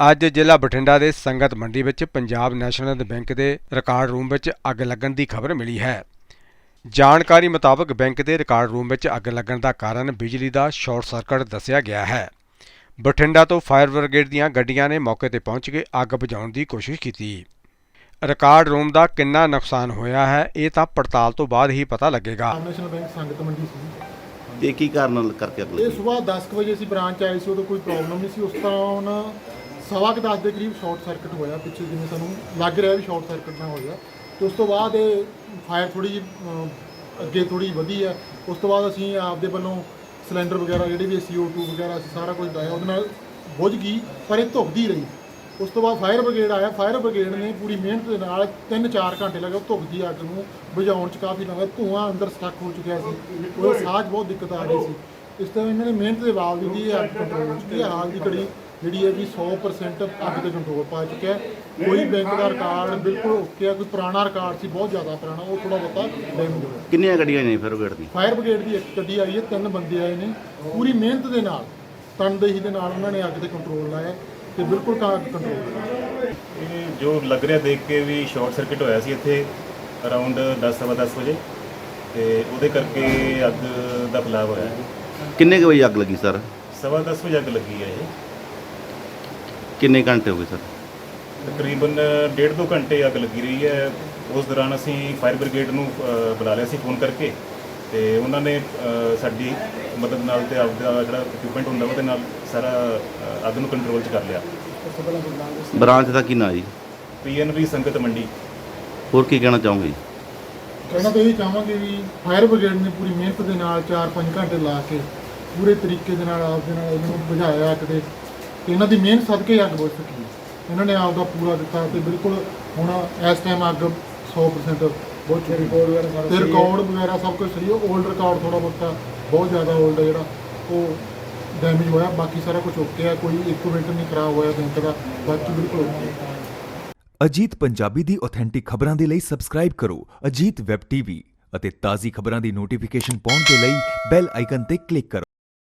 ਅੱਜ ਜ਼ਿਲ੍ਹਾ ਬਠਿੰਡਾ ਦੇ ਸੰਗਤ ਮੰਡੀ ਵਿੱਚ ਪੰਜਾਬ ਨੈਸ਼ਨਲ ਬੈਂਕ ਦੇ ਰਿਕਾਰਡ ਰੂਮ ਵਿੱਚ ਅੱਗ ਲੱਗਣ ਦੀ ਖਬਰ ਮਿਲੀ ਹੈ। ਜਾਣਕਾਰੀ ਮੁਤਾਬਕ ਬੈਂਕ ਦੇ ਰਿਕਾਰਡ ਰੂਮ ਵਿੱਚ ਅੱਗ ਲੱਗਣ ਦਾ ਕਾਰਨ ਬਿਜਲੀ ਦਾ ਸ਼ਾਰਟ ਸਰਕਟ ਦੱਸਿਆ ਗਿਆ ਹੈ। ਬਠਿੰਡਾ ਤੋਂ ਫਾਇਰ ਬ੍ਰਿਗੇਡ ਦੀਆਂ ਗੱਡੀਆਂ ਨੇ ਮੌਕੇ ਤੇ ਪਹੁੰਚ ਕੇ ਅੱਗ ਬੁਝਾਉਣ ਦੀ ਕੋਸ਼ਿਸ਼ ਕੀਤੀ। ਰਿਕਾਰਡ ਰੂਮ ਦਾ ਕਿੰਨਾ ਨੁਕਸਾਨ ਹੋਇਆ ਹੈ ਇਹ ਤਾਂ ਪੜਤਾਲ ਤੋਂ ਬਾਅਦ ਹੀ ਪਤਾ ਲੱਗੇਗਾ। ਨੈਸ਼ਨਲ ਬੈਂਕ ਸੰਗਤ ਮੰਡੀ ਸੀ। ਇਹ ਕੀ ਕਾਰਨ ਕਰਕੇ ਅੱਗ ਇਹ ਲੱਗੀ ਸਵੇਰ 10 ਕੁ ਵਜੇ ਅਸੀਂ ਬ੍ਰਾਂਚ ਆਏ ਸੀ ਉਦੋਂ ਕੋਈ ਪ੍ਰੋਬਲਮ ਨਹੀਂ ਸੀ ਉਸ ਤਰ੍ਹਾਂ ਸਵਾ ਕੁ ਦਸ ਦੇ ਕਰੀਬ ਸ਼ਾਰਟ ਸਰਕਟ ਹੋਇਆ, ਪਿੱਛੇ ਜਿਵੇਂ ਸਾਨੂੰ ਲੱਗ ਰਿਹਾ ਵੀ ਸ਼ਾਰਟ ਸਰਕਟ ਨਾ ਹੋਇਆ। ਤੇ ਉਸ ਤੋਂ ਬਾਅਦ ਇਹ ਫਾਇਰ ਥੋੜੀ ਜਿਹੀ ਅੱਗੇ ਥੋੜੀ ਵਧੀ ਹੈ। ਉਸ ਤੋਂ ਬਾਅਦ ਅਸੀਂ ਆਪਦੇ ਵੱਲੋਂ ਸਿਲੰਡਰ ਵਗੈਰਾ, ਜਿਹੜੇ ਵੀ CO2 ਵਗੈਰਾ, ਅਸੀਂ ਸਾਰਾ ਕੁਝ ਲਾਇਆ। ਉਹਦੇ ਨਾਲ ਬੁਝ ਗਈ, ਪਰ ਇਹ ਧੁਖਦੀ ਰਹੀ। ਉਸ ਤੋਂ ਬਾਅਦ ਫਾਇਰ ਬ੍ਰਿਗੇਡ ਆਇਆ। ਫਾਇਰ ਬ੍ਰਿਗੇਡ ਨੇ ਪੂਰੀ ਮਿਹਨਤ ਦੇ ਨਾਲ 3-4 ਘੰਟੇ ਲੱਗੇ ਉਹ ਧੁਖਦੀ ਅੱਗ ਨੂੰ ਬੁਝਾਉਣ ਚ ਕਾਫੀ ਲੰਗਾ ਧੂੰਆਂ ਅੰਦਰ ਸਟਕ ਹੋ ਚੁੱਕਿਆ ਸੀ। ਉਹ ਸਾਹ 'ਚ ਬਹੁਤ ਦਿੱਕਤ ਆ ਰਹੀ ਸੀ। ਇਸ ਤਰ੍ਹਾਂ ਇਹਨਾਂ ਨੇ ਮਿਹਨਤ ਦੇ ਬਾਵਜੂਦ ਹੀ ਇਹ ਅੱਗ ਕੰਟਰੋਲ ਹੋ ਚੁੱਕੀ ਹੈ। ਹਾਲ ਦੀ ਘੜੀ ਜਿਹੜੀ ਹੈ ਵੀ 100% ਅੱਗ ਤੇ ਕੰਟਰੋਲ ਪਾ ਚੁੱਕਿਆ ਹੈ। ਕੋਈ ਬੈਂਕ ਦਾ ਰਿਕਾਰਡ ਬਿਲਕੁਲ ਓਕੇ ਹੈ ਕੋਈ ਪੁਰਾਣਾ ਰਿਕਾਰਡ ਸੀ ਬਹੁਤ ਜ਼ਿਆਦਾ ਪੁਰਾਣਾ ਉਹ ਥੋੜਾ ਬਹੁਤਾ ਡੈਮੇਜ ਹੋਇਆ। ਕਿੰਨੀਆਂ ਗੱਡੀਆਂ ਨੇ ਫਿਰ ਗੇਟ ਦੀ ਫਾਇਰ ਬ੍ਰਿਗੇਡ ਦੀ ਇੱਕ ਗੱਡੀ ਆਈ ਹੈ ਤਿੰਨ ਬੰਦੇ ਆਏ ਨੇ। ਪੂਰੀ ਮਿਹਨਤ ਦੇ ਨਾਲ ਤਨਦੇਹੀ ਦੇ ਨਾਲ ਉਹਨਾਂ ਨੇ ਅੱਗ ਤੇ ਕੰਟਰੋਲ ਲਾਇਆ ਤੇ ਬਿਲਕੁਲ ਅੱਗ ਕੰਟਰੋਲ ਇਹ ਜੋ ਲੱਗ ਰਿਹਾ ਦੇਖ ਕੇ ਵੀ ਸ਼ਾਰਟ ਸਰਕਟ ਹੋਇਆ ਸੀ ਇੱਥੇ ਅਰਾਊਂਡ 10:10 ਵਜੇ ਤੇ ਉਹਦੇ ਕਰਕੇ ਅੱਗ ਦਾ ਫੈਲਾਅ ਹੋਇਆ। ਹੈ ਕਿੰਨੇ ਕੁ ਵਜੇ ਅੱਗ ਲੱਗੀ ਸਰ ਸਵਾ ਦਸ ਵਜੇ ਅੱਗ ਲੱਗੀ ਹੈ ਇਹ। ਕਿੰਨੇ ਘੰਟੇ ਹੋ ਗਏ ਸਰ? ਤਕਰੀਬਨ ਡੇਢ ਦੋ ਘੰਟੇ ਅੱਗ ਲੱਗੀ ਰਹੀ ਹੈ। ਉਸ ਦੌਰਾਨ ਅਸੀਂ ਫਾਇਰ ਬ੍ਰਿਗੇਡ ਨੂੰ ਅ, ਬੁਲਾ ਲਿਆ ਸੀ ਫੋਨ ਕਰਕੇ ਤੇ ਉਹਨਾਂ ਨੇ ਅ, ਸਾਡੀ ਮਦਦ ਨਾਲ ਤੇ ਆਪਦਾ ਜਿਹੜਾ ਇਕਵਿਪਮੈਂਟ ਹੁੰਦਾ ਉਹਦੇ ਨਾਲ ਸਾਰਾ ਅ, ਅੱਗ ਨੂੰ ਕੰਟਰੋਲ 'ਚ ਕਰ ਲਿਆ। ਬ੍ਰਾਂਚ ਦਾ ਕੀ ਨਾਂ ਜੀ? ਪੀਐਨਬੀ ਸੰਗਤ ਮੰਡੀ। ਹੋਰ ਕੀ ਕਹਿਣਾ ਚਾਹੋਗੇ ਜੀ? ਕਹਿਣਾ ਤਾਂ ਇਹ ਚਾਹਾਂਗੇ ਵੀ ਫਾਇਰ ਬ੍ਰਿਗੇਡ ਨੇ ਪੂਰੀ ਮਿਹਨਤ ਦੇ ਨਾਲ 4-5 ਘੰਟੇ ਲਾ ਕੇ ਪੂਰੇ ਤਰੀਕੇ ਦੇ ਨਾਲ ਆਪ ਦੇ ਨਾਲ ਇਹਨੂੰ ਬੁਝਾਇਆ ਦੇ ਤੇ ਇਹਨਾਂ ਦੀ ਮਿਹਨਤ ਸਦਕੇ ਅੱਗ ਬੁਝ ਸਕੀ ਹੈ। ਇਹਨਾਂ ਨੇ ਆਪ ਦਾ ਪੂਰਾ ਦਿੱਤਾ ਤੇ ਬਿਲਕੁਲ ਹੁਣ ਇਸ ਟਾਈਮ ਅੱਗ 100% ਬਹੁਤ ਚੁੱਕੀ ਰਿਕਾਰਡ ਵਗੈਰਾ ਤੇ ਰਿਕਾਰਡ ਵਗੈਰਾ ਸਭ ਕੁਝ ਸਹੀ ਹੈ। 올ਡ ਰਿਕਾਰਡ ਥੋੜਾ ਬਹੁਤਾ ਬਹੁਤ ਜ਼ਿਆਦਾ 올ਡ ਹੈ ਜਿਹੜਾ ਉਹ ਡੈਮੇਜ ਹੋਇਆ। ਬਾਕੀ ਸਾਰਾ ਕੁਝ ਓਕੇ ਹੈ। ਕੋਈ ਇੱਕ ਮਿੰਟ ਨਹੀਂ ਖਰਾਬ ਹੋਇਆ ਬੈਂਕ ਦਾ। ਬਾਕੀ ਬਿਲਕੁਲ ਓਕੇ ਹੈ। ਅਜੀਤ ਪੰਜਾਬੀ ਦੀ ਆਥੈਂਟਿਕ ਖਬਰਾਂ ਦੇ ਲਈ ਸਬਸਕ੍ਰਾਈਬ ਕਰੋ ਅਜੀਤ ਵੈਬ ਟੀਵੀ ਅਤੇ ਤਾਜ਼ੀ ਖਬਰਾਂ ਦੀ ਨੋਟੀਫਿਕੇਸ਼ਨ ਪਾਉਣ ਦੇ ਲਈ ਬੈਲ ਆਈਕਨ ਤੇ ਕਲਿੱਕ ਕਰੋ।